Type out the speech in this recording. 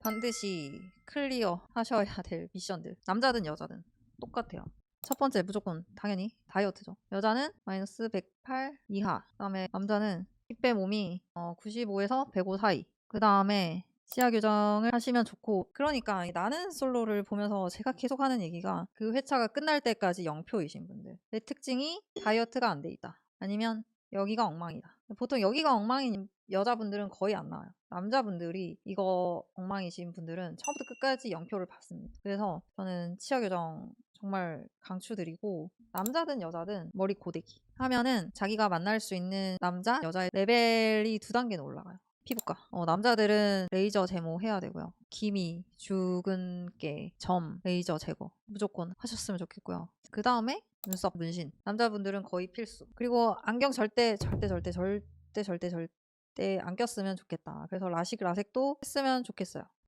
반드시 클리어 하셔야 될 미션들. 남자든 여자든 똑같아요. 첫 번째 무조건 당연히 다이어트죠. 여자는 마이너스 108 이하. 그 다음에 남자는 힙배 몸이 어, 95에서 105 사이. 그 다음에 치아 교정을 하시면 좋고 그러니까 이 나는 솔로를 보면서 제가 계속 하는 얘기가 그 회차가 끝날 때까지 0표이신 분들 내 특징이 다이어트가 안 돼 있다 아니면 여기가 엉망이다 보통 여기가 엉망인 여자분들은 거의 안 나와요. 남자분들이 이거 엉망이신 분들은 처음부터 끝까지 0표를 받습니다. 그래서 저는 치아 교정 정말 강추드리고 남자든 여자든 머리 고데기 하면은 자기가 만날 수 있는 남자 여자의 레벨이 두 단계는 올라가요 피부과. 어, 남자들은 레이저 제모 해야 되고요. 기미, 주근깨, 점, 레이저 제거 무조건 하셨으면 좋겠고요. 그 다음에 눈썹 문신. 남자분들은 거의 필수. 그리고 안경 절대 절대 절대 절대 절대 절대 안 꼈으면 좋겠다. 그래서 라식 라섹도 했으면 좋겠어요.